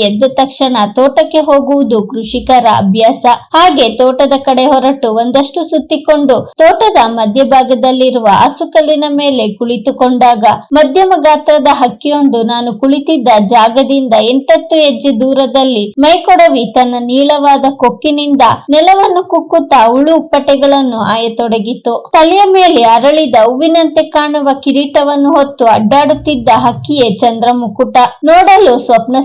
ಎದ್ದ ತಕ್ಷಣ ತೋಟಕ್ಕೆ ಹೋಗುವುದು ಕೃಷಿಕರ ಅಭ್ಯಾಸ. ಹಾಗೆ ತೋಟದ ಕಡೆ ಹೊರಟು ಒಂದಷ್ಟು ಸುತ್ತಿಕೊಂಡು ತೋಟದ ಮಧ್ಯಭಾಗದಲ್ಲಿರುವ ಹಸುಕಲ್ಲಿನ ಮೇಲೆ ಕುಳಿತುಕೊಂಡಾಗ ಮಧ್ಯಮ ಗಾತ್ರದ ಹಕ್ಕಿಯೊಂದು ನಾನು ಕುಳಿತಿದ್ದ ಜಾಗದಿಂದ ಎಂಟತ್ತು ಹೆಜ್ಜೆ ದೂರದಲ್ಲಿ ಮೈಕೊಡವಿ ತನ್ನ ನೀಳವಾದ ಕೊಕ್ಕಿನಿಂದ ನೆಲವನ್ನು ಕುಕ್ಕುತ್ತಾ ಉಳು ಉಪ್ಪಟೆಗಳನ್ನು ಆಯತೊಡಗಿತು ತಲೆಯ ಮೇಲೆ ಅರಳಿದ ಹೂವಿನಂತೆ ಕಾಣುವ ಕಿರೀಟವನ್ನು ಹೊತ್ತು ಅಡ್ಡಾಡುತ್ತಿದ್ದ ಹಕ್ಕಿಯೇ ಚಂದ್ರಮುಕುಟ. ನೋಡಲು ಸ್ವಪ್ನ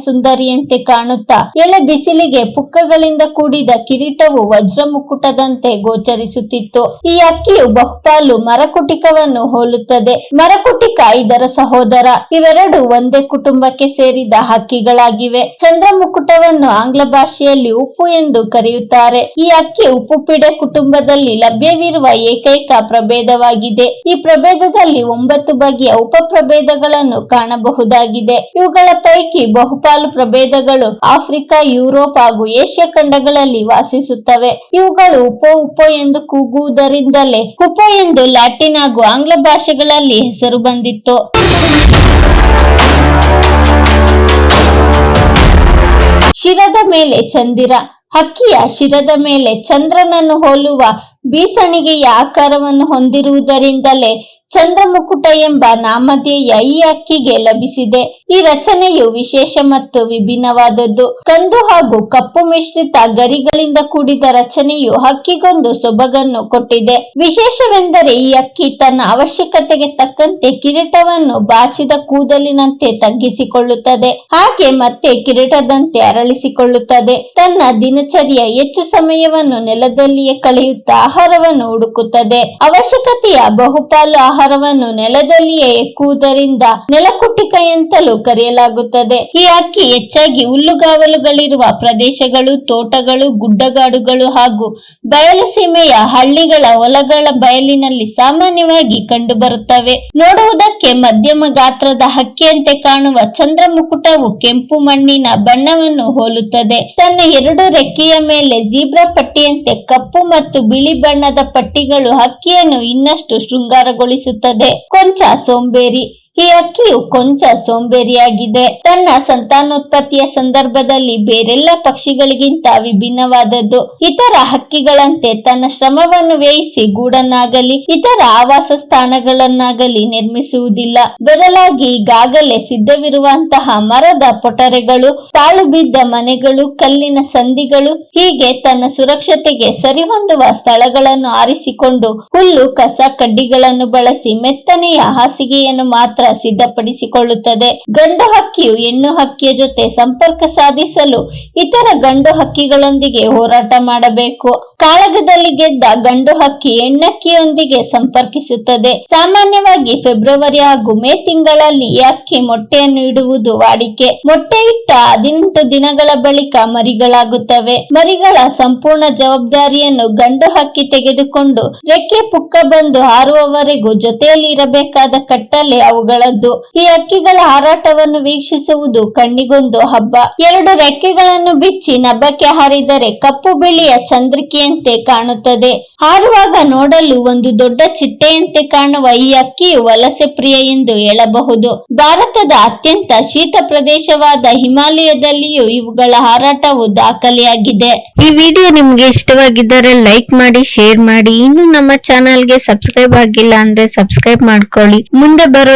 ಸುಂದರಿಯಂತೆ ಕಾಣುತ್ತಾ ಎಳೆ ಬಿಸಿಲಿಗೆ ಪುಕ್ಕಗಳಿಂದ ಕೂಡಿದ ಕಿರೀಟವು ವಜ್ರ ಮುಕುಟದಂತೆ ಗೋಚರಿಸುತ್ತಿತ್ತು. ಈ ಅಕ್ಕಿಯು ಬಹುಪಾಲು ಮರಕುಟಿಕವನ್ನು ಹೋಲುತ್ತದೆ. ಮರಕುಟಿಕ ಇದರ ಸಹೋದರ. ಇವೆರಡು ಒಂದೇ ಕುಟುಂಬಕ್ಕೆ ಸೇರಿದ ಹಕ್ಕಿಗಳಾಗಿವೆ. ಚಂದ್ರಮುಕುಟವನ್ನು ಆಂಗ್ಲ ಭಾಷೆಯಲ್ಲಿ ಉಪ್ಪು ಎಂದು ಕರೆಯುತ್ತಾರೆ. ಈ ಅಕ್ಕಿ ಉಪ್ಪುಪಿಡೆ ಕುಟುಂಬದಲ್ಲಿ ಲಭ್ಯವಿರುವ ಏಕೈಕ ಪ್ರಭೇದವಾಗಿದೆ. ಈ ಪ್ರಭೇದದಲ್ಲಿ ಒಂಬತ್ತು ಬಗೆಯ ಉಪ ಪ್ರಭೇದಗಳನ್ನು ಕಾಣಬಹುದಾಗಿದೆ. ಇವುಗಳ ಪೈಕಿ ಬಹುಪಾಲು ಪ್ರಭೇದಗಳು ಆಫ್ರಿಕಾ, ಯುರೋಪ್ ಹಾಗೂ ಏಷ್ಯಾ ಖಂಡಗಳಲ್ಲಿ ವಾಸಿಸುತ್ತವೆ. ಇವುಗಳು ಉಪ ಉಪ ಎಂದು ಕೂಗುವುದರಿಂದಲೇ ಉಪ ಎಂದು ಲ್ಯಾಟಿನ್ ಹಾಗೂ ಆಂಗ್ಲ ಭಾಷೆಗಳಲ್ಲಿ ಹೆಸರು ಬಂದಿತ್ತು. ಶಿರದ ಮೇಲೆ ಚಂದಿರ, ಹಕ್ಕಿಯ ಶಿರದ ಮೇಲೆ ಚಂದ್ರನನ್ನು ಹೋಲುವ ಬೀಸಣಿಗೆಯ ಆಕಾರವನ್ನು ಹೊಂದಿರುವುದರಿಂದಲೇ ಚಂದ್ರಮುಕುಟ ಎಂಬ ನಾಮಧೇಯ ಈ ಅಕ್ಕಿಗೆ ಲಭಿಸಿದೆ. ಈ ರಚನೆಯು ವಿಶೇಷ ಮತ್ತು ವಿಭಿನ್ನವಾದದ್ದು. ಕಂದು ಹಾಗೂ ಕಪ್ಪು ಮಿಶ್ರಿತ ಗರಿಗಳಿಂದ ಕೂಡಿದ ರಚನೆಯು ಹಕ್ಕಿಗೊಂದು ಸೊಬಗನ್ನು ಕೊಟ್ಟಿದೆ. ವಿಶೇಷವೆಂದರೆ ಈ ಅಕ್ಕಿ ತನ್ನ ಅವಶ್ಯಕತೆಗೆ ತಕ್ಕಂತೆ ಕಿರೀಟವನ್ನು ಬಾಚಿದ ಕೂದಲಿನಂತೆ ತಗ್ಗಿಸಿಕೊಳ್ಳುತ್ತದೆ. ಹಾಗೆ ಮತ್ತೆ ಕಿರೀಟದಂತೆ ಅರಳಿಸಿಕೊಳ್ಳುತ್ತದೆ. ತನ್ನ ದಿನಚರಿಯ ಹೆಚ್ಚು ಸಮಯವನ್ನು ನೆಲದಲ್ಲಿಯೇ ಕಳೆಯುತ್ತಾ ಆಹಾರವನ್ನು ಹುಡುಕುತ್ತದೆ. ಅವಶ್ಯಕತೆಯ ಬಹುಪಾಲು ಆಹಾರವನ್ನು ನೆಲದಲ್ಲಿಯೇ ಎಕ್ಕುವುದರಿಂದ ನೆಲಕುಟಿಕ ಎಂತಲೂ ಕರೆಯಲಾಗುತ್ತದೆ. ಈ ಅಕ್ಕಿ ಹೆಚ್ಚಾಗಿ ಹುಲ್ಲುಗಾವಲುಗಳಿರುವ ಪ್ರದೇಶಗಳು, ತೋಟಗಳು, ಗುಡ್ಡಗಾಡುಗಳು ಹಾಗೂ ಬಯಲು ಸೀಮೆಯ ಹಳ್ಳಿಗಳ ಹೊಲಗಳ ಬಯಲಿನಲ್ಲಿ ಸಾಮಾನ್ಯವಾಗಿ ಕಂಡುಬರುತ್ತವೆ. ನೋಡುವುದಕ್ಕೆ ಮಧ್ಯಮ ಗಾತ್ರದ ಹಕ್ಕಿಯಂತೆ ಕಾಣುವ ಚಂದ್ರಮುಕುಟವು ಕೆಂಪು ಮಣ್ಣಿನ ಬಣ್ಣವನ್ನು ಹೋಲುತ್ತದೆ. ತನ್ನ ಎರಡು ರೆಕ್ಕೆಯ ಮೇಲೆ ಜೀಬ್ರಾ ಪಟ್ಟಿಯಂತೆ ಕಪ್ಪು ಮತ್ತು ಬಿಳಿ ಬಣ್ಣದ ಪಟ್ಟಿಗಳು ಹಕ್ಕಿಯನ್ನು ಇನ್ನಷ್ಟು ಶೃಂಗಾರಗೊಳಿಸುತ್ತದೆ ಕೊಂಚ ಸೋಂಬೇರಿ. ಈ ಅಕ್ಕಿಯು ಕೊಂಚ ಸೋಂಬೇರಿಯಾಗಿದೆ. ತನ್ನ ಸಂತಾನೋತ್ಪತ್ತಿಯ ಸಂದರ್ಭದಲ್ಲಿ ಬೇರೆಲ್ಲ ಪಕ್ಷಿಗಳಿಗಿಂತ ವಿಭಿನ್ನವಾದದ್ದು. ಇತರ ಹಕ್ಕಿಗಳಂತೆ ತನ್ನ ಶ್ರಮವನ್ನು ವ್ಯಯಿಸಿ ಗೂಡನ್ನಾಗಲಿ, ಇತರ ಆವಾಸ ಸ್ಥಾನಗಳನ್ನಾಗಲಿ ನಿರ್ಮಿಸುವುದಿಲ್ಲ. ಬದಲಾಗಿ ಈಗಾಗಲೇ ಸಿದ್ಧವಿರುವಂತಹ ಮರದ ಪೊಟರೆಗಳು ಪಾಳು ಬಿದ್ದ ಮನೆಗಳು, ಕಲ್ಲಿನ ಸಂಧಿಗಳು ಹೀಗೆ ತನ್ನ ಸುರಕ್ಷತೆಗೆ ಸರಿಹೊಂದುವ ಸ್ಥಳಗಳನ್ನು ಆರಿಸಿಕೊಂಡು ಹುಲ್ಲು, ಕಸ, ಕಡ್ಡಿಗಳನ್ನು ಬಳಸಿ ಮೆತ್ತನೆಯ ಹಾಸಿಗೆಯನ್ನು ಮಾತ್ರ ಸಿದ್ಧಪಡಿಸಿಕೊಳ್ಳುತ್ತದೆ. ಗಂಡು ಹಕ್ಕಿಯು ಹೆಣ್ಣು ಹಕ್ಕಿಯ ಜೊತೆ ಸಂಪರ್ಕ ಸಾಧಿಸಲು ಇತರ ಗಂಡು ಹಕ್ಕಿಗಳೊಂದಿಗೆ ಹೋರಾಟ ಮಾಡಬೇಕು. ಕಾಳಗದಲ್ಲಿ ಗೆದ್ದ ಗಂಡು ಹಕ್ಕಿ ಹೆಣ್ಣಕ್ಕಿಯೊಂದಿಗೆ ಸಂಪರ್ಕಿಸುತ್ತದೆ. ಸಾಮಾನ್ಯವಾಗಿ ಫೆಬ್ರವರಿ ಹಾಗೂ ಮೇ ತಿಂಗಳಲ್ಲಿ ಈ ಹಕ್ಕಿ ಮೊಟ್ಟೆಯನ್ನು ಇಡುವುದು ವಾಡಿಕೆ. ಮೊಟ್ಟೆ ಇಟ್ಟ ಹದಿನೆಂಟು ದಿನಗಳ ಬಳಿಕ ಮರಿಗಳಾಗುತ್ತವೆ. ಮರಿಗಳ ಸಂಪೂರ್ಣ ಜವಾಬ್ದಾರಿಯನ್ನು ಗಂಡು ಹಕ್ಕಿ ತೆಗೆದುಕೊಂಡು ರೆಕ್ಕೆ ಪುಕ್ಕ ಬಂದು ಹಾರುವವರೆಗೂ ಜೊತೆಯಲ್ಲಿ ಇರಬೇಕಾದ ಕಟ್ಟಲೆ ಅವುಗಳದ್ದು ಈ ಹಕ್ಕಿಗಳ ಹಾರಾಟವನ್ನು ವೀಕ್ಷಿಸುವುದು ಕಣ್ಣಿಗೊಂದು ಹಬ್ಬ. ಎರಡು ರೆಕ್ಕೆಗಳನ್ನು ಬಿಚ್ಚಿ ನಭಕ್ಕೆ ಹಾರಿದರೆ ಕಪ್ಪು ಬಿಳಿಯ ಚಂದ್ರಿಕೆಯಂತೆ ಕಾಣುತ್ತದೆ. ಹಾರುವಾಗ ನೋಡಲು ಒಂದು ದೊಡ್ಡ ಚಿಟ್ಟೆಯಂತೆ ಕಾಣುವ ಈ ಅಕ್ಕಿಯು ವಲಸೆ ಪ್ರಿಯ ಎಂದು ಹೇಳಬಹುದು. ಭಾರತದ ಅತ್ಯಂತ ಶೀತ ಪ್ರದೇಶವಾದ ಹಿಮಾಲಯದಲ್ಲಿಯೂ ಇವುಗಳ ಹಾರಾಟವು ದಾಖಲೆಯಾಗಿದೆ. ಈ ವಿಡಿಯೋ ನಿಮ್ಗೆ ಇಷ್ಟವಾಗಿದ್ದರೆ ಲೈಕ್ ಮಾಡಿ, ಶೇರ್ ಮಾಡಿ. ಇನ್ನು ನಮ್ಮ ಚಾನಲ್ಗೆ ಸಬ್ಸ್ಕ್ರೈಬ್ ಆಗಿಲ್ಲ ಅಂದ್ರೆ ಸಬ್ಸ್ಕ್ರೈಬ್ ಮಾಡ್ಕೊಳ್ಳಿ. ಮುಂದೆ ಬರೋ